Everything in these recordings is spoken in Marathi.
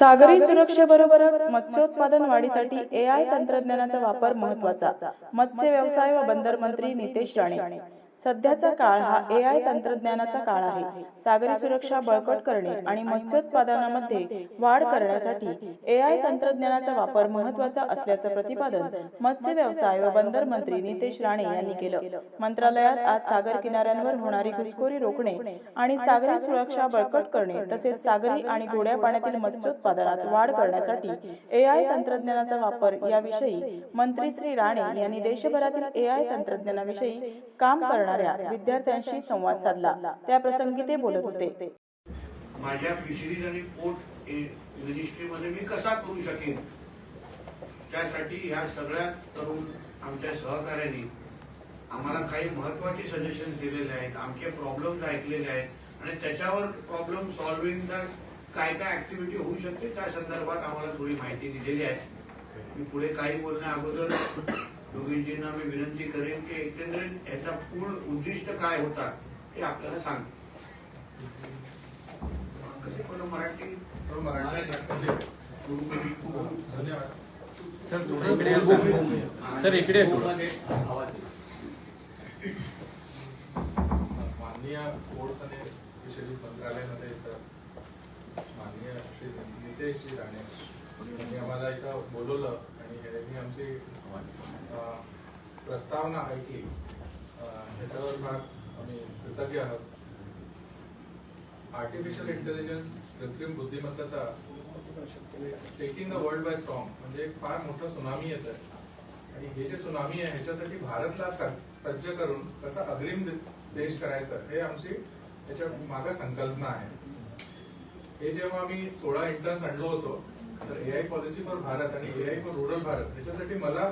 सागरी सुरक्षेबरोबरच मत्स्योत्पादन वाढीसाठी एआय तंत्रज्ञानाचा वापर महत्त्वाचा मत्स्य व्यवसाय व बंदर मंत्री नितेश राणे. सध्याचा काळ हा एआय तंत्रज्ञानाचा काळ आहे. सागरी सुरक्षा बळकट करणे आणि मत्स्योत्पादनामध्ये वाढ करण्यासाठी एआय तंत्रज्ञानाचा वापर महत्त्वाचा असल्याचं प्रतिपादन मत्स्य व्यवसाय व बंदर मंत्री नितेश राणे यांनी केलं. मंत्रालयात आज सागर किनाऱ्यांवर होणारी घुसखोरी रोखणे आणि सागरी सुरक्षा बळकट करणे तसेच सागरी आणि गोड्या पाण्यातील मत्स्योत्पादनात वाढ करण्यासाठी एआय तंत्रज्ञानाचा वापर याविषयी मंत्री श्री राणे यांनी देशभरातील एआय तंत्रज्ञानाविषयी काम करणाऱ्या विद्यार्थ्यांशी संवाद साधला. त्याप्रसंगी ते बोलत होते. माझ्या फिशरीज आणि पोर्ट मिनिस्ट्रीमध्ये मी कसा करू शकेन? त्यासाठी ह्या सगळ्या तरुण आमच्या सहकार्याने आम्हाला काही महत्त्वाचे सजेशन दिलेले आहेत आमचे प्रॉब्लेम्स ऐकलेले आहेत आणि त्याच्यावर प्रॉब्लेम सॉल्व्हिंगचा काय काय ऍक्टिव्हिटी होऊ शकते त्या संदर्भात आम्हाला थोडी माहिती दिलेली आहे. मी पुढे काही बोलण्या अगोदर दोघींजींना मी विनंती करेन की एकंदरीत याचा पूर्ण उद्दिष्ट काय होता ते आपल्याला सांग. कधी पण मराठी? सर इकडे. माननीय स्पोर्ट्स आणि फिशरीज मंत्रालयामध्ये माननीय श्री नितेश राणे यांनी आम्हाला इथं बोलवलं आणि यांनी आमची प्रस्तावना आहे की ह्याच्यावर भाग आम्ही कृतज्ञ आहोत. आर्टिफिशियल इंटेलिजन्स कृत्रिम बुद्धिमत्ता taking the world by strong म्हणजे एक फार मोठं सुनामी येत आहे. आणि हे जे सुनामी आहे ह्याच्यासाठी भारतला सज्ज करून कसा अग्रिम देश करायचा हे आमची त्याच्या माग संकल्पना आहे. हे जेव्हा आम्ही सोळा इंटर्न्स आणलो होतो तर एआय पॉलिसी फॉर भारत आणि एआय फॉर रुरल भारत याच्यासाठी मला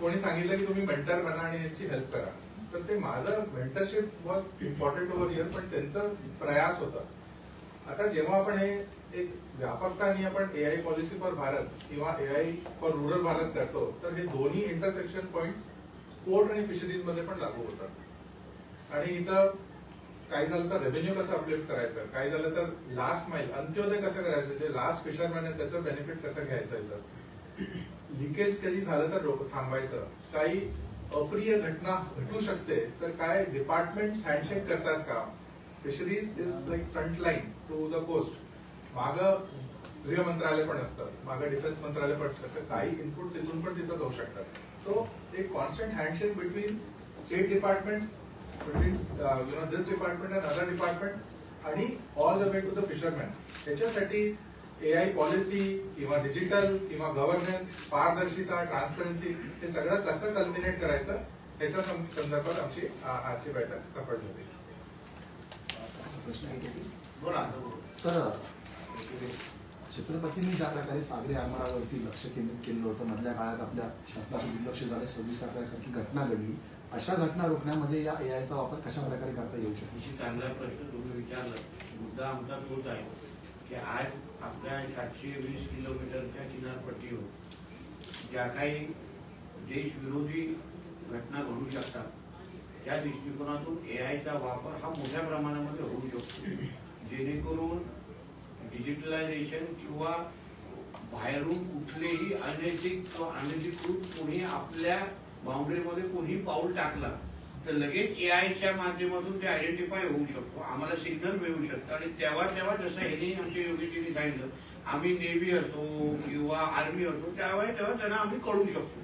कोणी सांगितलं की तुम्ही मेंटर बना आणि याची हेल्प करा. तर ते माझं mentorship was important over year पण त्यांचा प्रयास होता. आता जेव्हा आपण हे एक व्यापकताने आपण एआय पॉलिसी फॉर भारत किंवा एआय फॉर रुरल भारत करतो तर हे दोन्ही इंटरसेक्शन पॉइंट पोर्ट आणि फिशरीजमध्ये पण लागू होतात. आणि इथं काय झालं तर रेव्हेन्यू कसं अपलिफ्ट करायचं? काय झालं तर लास्ट माईल अंत्योदय कसं करायचं? जे लास्ट फिशरमॅन आहे त्याचं बेनिफिट कसं घ्यायचं इथं लिकेज कधी झालं तर थांबायचं काही अप्रिय घटना घटू शकते तर काय डिपार्टमेंट हँडशेक करतात का? Fisheries is like front line to the coast माग गृह मंत्रालय पण असतं माग डिफेन्स मंत्रालय पण असतं तर काही इनपुट तिथून पण तिथं जाऊ शकतात. तो एक constant handshake between state department between you know this department and other department आणि all the way to the fisherman त्याच्यासाठी एआय पॉलिसी किंवा डिजिटल किंवा गव्हर्नन्स पारदर्शिता ट्रान्सपरन्सी हे सगळं कसं कल्मिनेट करायचं त्याच्या संदर्भात आमची आजची बैठक सफल झाली. बोला. तर छत्रपतींनी ज्या प्रकारे सागरी आरमारावरती लक्ष केंद्रित केलेलं होतं मधल्या काळात आपल्या शासनाचे दुर्लक्ष झाले सव्वीस अकरासारखी घटना घडली अशा घटना रोखण्यामध्ये या एआयचा वापर कशा प्रकारे करता येऊ शकतो? चांगला प्रश्न तुम्ही विचारला. मुद्दा आमचा तोच आहे की आज आपल्या सातशे वीस किलोमीटरच्या किनारपट्टीवर ज्या काही देशविरोधी घटना घडू शकतात त्या दृष्टिकोनातून आयचा वापर हा मोठ्या प्रमाणामध्ये होऊ शकतो. जेणेकरून डिजिटलायझेशन किंवा बाहेरून कुठलेही अनैतिक किंवा अनधिकृत कोणी आपल्या बाउंड्रीमध्ये कोणी पाऊल टाकला तर लगेच ए आयच्या माध्यमातून ते आयडेंटिफाय होऊ शकतो. आम्हाला सिग्नल मिळू शकतं. आणि तेव्हा तेव्हा जसं ह्यांनी आमच्या योगीजींनी सांगितलं आम्ही नेव्ही असो किंवा आर्मी असो तेव्हा तेव्हा त्यांना आम्ही कळू शकतो.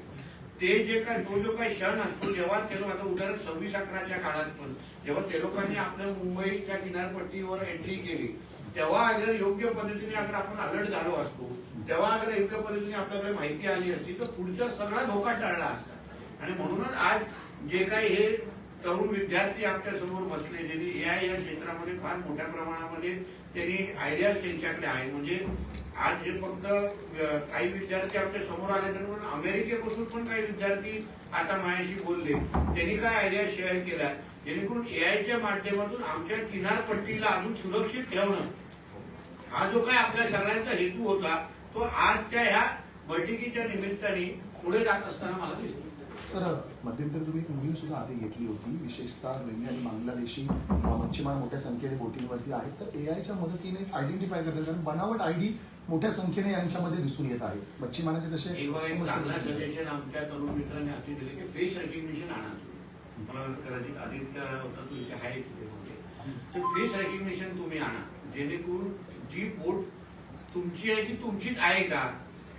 ते जे काय तो जो काही क्षण असतो जेव्हा ते लोक आता उदाहरण सव्वीस अकराच्या काळात पण जेव्हा ते लोकांनी आपल्या मुंबईच्या किनारपट्टीवर एंट्री केली तेव्हा अगर योग्य पद्धतीने अगर आपण अलर्ट झालो असतो तेव्हा अगर योग्य पद्धतीने आपल्याकडे माहिती आली असती तर पुढचा सगळा धोका टळला असता. आणि म्हणूनच आज जे काही हे तरुण विद्यार्थी आमच्यासमोर बसले ज्यांनी आय या क्षेत्रामध्ये फार मोठ्या प्रमाणामध्ये त्यांनी आयडिया त्यांच्याकडे आहे. म्हणजे आज हे फक्त काही विद्यार्थी आमच्यासमोर आले तर पण अमेरिकेपासून पण काही विद्यार्थी आता माझ्याशी बोलले. त्यांनी काय आयडिया शेअर केल्या जेणेकरून ए आयच्या माध्यमातून आमच्या किनारपट्टीला अजून सुरक्षित ठेवणं. हा जो काय आपल्या सगळ्यांचा हेतू होता तो आजच्या ह्या बैठकीच्या निमित्ताने पुढे जात असताना मला दिसतो. सर मध्यंतरी तुम्ही एक मोहीम सुद्धा हाती घेतली होती. विशेषतः रोहिंग्या आणि बांगलादेशी मच्छीमार मोठ्या संख्येने बोटींवरती आहेत. तर ए आयच्या मदतीने आयडेंटिफाय करतात कारण बनावट आयडी मोठ्या संख्येने यांच्यामध्ये दिसून येत आहे. मच्छीमारांचे तसे. सजेशन आमच्या तरुण मित्रांनी असे दिले की फेस रेकग्निशन आणा कदाचित आदित्य होता. तर फेस रेकग्निशन तुम्ही आणा. जेणेकरून जी बोट तुमची आहे ती तुमचीच आहे का?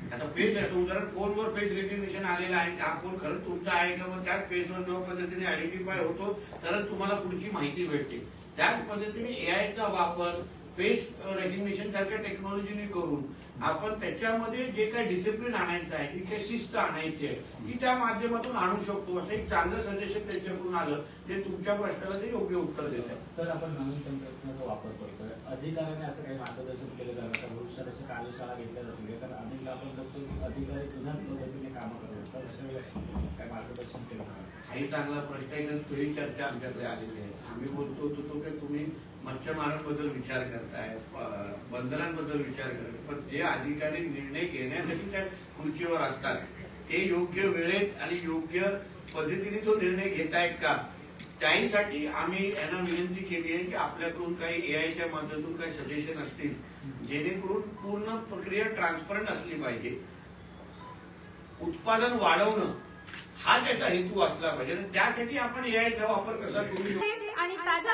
आता फेस उदाहरण फोनवर फेस रेकग्निशन आलेलं आहे. हा फोन खरंच तुमचा आहे का? मग त्याच पेजवर जेव्हा पद्धतीने आयडेंटिफाय होतो तरच तुम्हाला पुढची माहिती भेटते. त्याच पद्धतीने एआयचा वापर फेस रेकग्निशन सारख्या टेक्नॉलॉजीने करून आपण त्याच्यामध्ये जे काही डिसिप्लिन आणायचं आहे जी काही शिस्त आणायची आहे ती त्या माध्यमातून आणू शकतो. असं एक चांगलं सजेशन त्याच्याकडून आलं जे तुमच्या प्रश्नाला ते योग्य उत्तर देत. आहे सर आपण नवीन तंत्रज्ञानाचा वापर करतोय. अधिकाऱ्याने असं काही मार्गदर्शन केलं जातं का भविष्यात अशा कार्यशाळा घेतल्या जातील. कारण अनेक आपण बघतो की अधिकारी जुन्या पद्धतीने कामं करतात तर अशा वेळेला काय मार्गदर्शन केलं जातं हाही चांगला प्रश्न आहे कारण चर्चा आमच्याकडे आलेली आहे. आम्ही बोलतो होतो की तुम्ही मच्छीमारांबद्दल विचार करतायत प- बंदरांबद्दल विचार करत पण जे अधिकारी निर्णय घेण्यासाठी त्या खुर्चीवर असतात ते योग्य वेळेत आणि योग्य पद्धतीने तो निर्णय घेतायत का? त्याहीसाठी आम्ही यांना विनंती केली आहे की आपल्याकडून काही एआयच्या माध्यमातून काही सजेशन असतील जेणेकरून पूर्ण प्रक्रिया ट्रान्सपरंट असली पाहिजे. उत्पादन वाढवणं हा त्याचा हेतू असला पाहिजे त्यासाठी आपण एआयचा वापर कसा करू शकतो? आणि ताजा